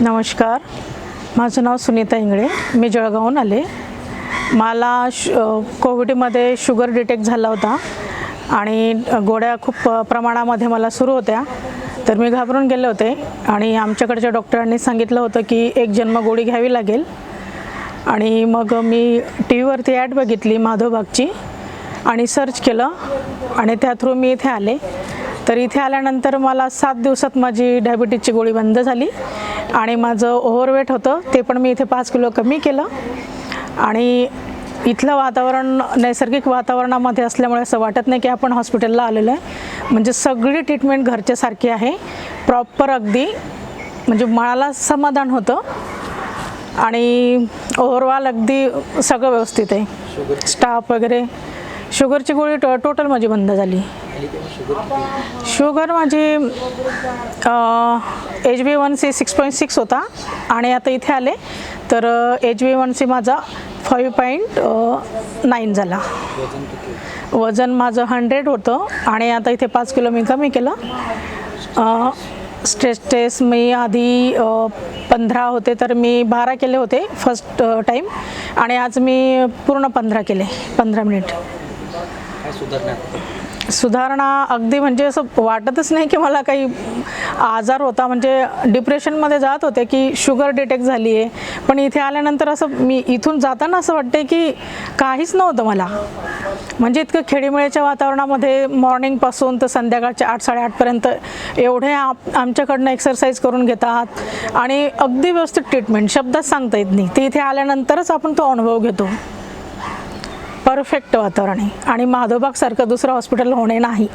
नमस्कार. माझं नाव सुनीता इंगळे. मी जळगावहून आले. मला श कोविडमध्ये शुगर डिटेक्ट झाला होता आणि गोळ्या खूप प्रमाणामध्ये मला सुरू होत्या. तर मी घाबरून गेले होते आणि आमच्याकडच्या डॉक्टरांनी सांगितलं होतं की एक जन्म गोळी घ्यावी लागेल. आणि मग मी टी व्हीवरती ॲड बघितली माधोबागची आणि सर्च केलं आणि त्या थ्रू मी इथे आले. तर इथे आल्यानंतर मला सात दिवसात माझी डायबिटीजची गोळी बंद झाली. आणि माझं ओव्हरवेट होतं ते पण मी इथे पाच किलो कमी केलं. आणि इथलं वातावरण नैसर्गिक वातावरणामध्ये असल्यामुळे असं वाटत नाही की आपण हॉस्पिटलला आलेलो आहे. म्हणजे सगळी ट्रीटमेंट घरच्यासारखी आहे. प्रॉपर अगदी म्हणजे मळाला समाधान होतं. आणि ओव्हरऑल अगदी सगळं व्यवस्थित आहे. स्टाफ वगैरे शुगरची गोळी टो टोटल माझी बंद झाली. शुगर माझी H B one C six point six होता. आणि आता इथे आले तर एच बी वन सी माझा फाईव्ह पॉईंट नाईन झाला. वजन माझं हंड्रेड होतं. आणि आता इथे पाच किलो मी कमी केलं स्ट्रेस टेस्ट मी आधी पंधरा होते तर मी बारा केले होते फर्स्ट टाईम आणि आज मी पूर्ण पंधरा केले पंधरा मिनिट सुधारणा अगदी म्हणजे असं वाटतच नाही की मला काही आजार होता. म्हणजे डिप्रेशनमध्ये जात होते की शुगर डिटेक्ट झाली आहे पण इथे आल्यानंतर असं मी इथून जाताना असं वाटते की काहीच नव्हतं मला. म्हणजे इतकं खेडीमेळीच्या वातावरणामध्ये मॉर्निंगपासून तर संध्याकाळच्या आठ साडेआठपर्यंत एवढे आप आमच्याकडनं एक्सरसाइज करून घेतात. आणि अगदी व्यवस्थित ट्रीटमेंट शब्दात सांगता येत नाही. ते इथे आल्यानंतरच आपण तो अनुभव घेतो. परफेक्ट वातावरण आहे. आणि माधोबागसारखं दुसरं हॉस्पिटल होणे नाही.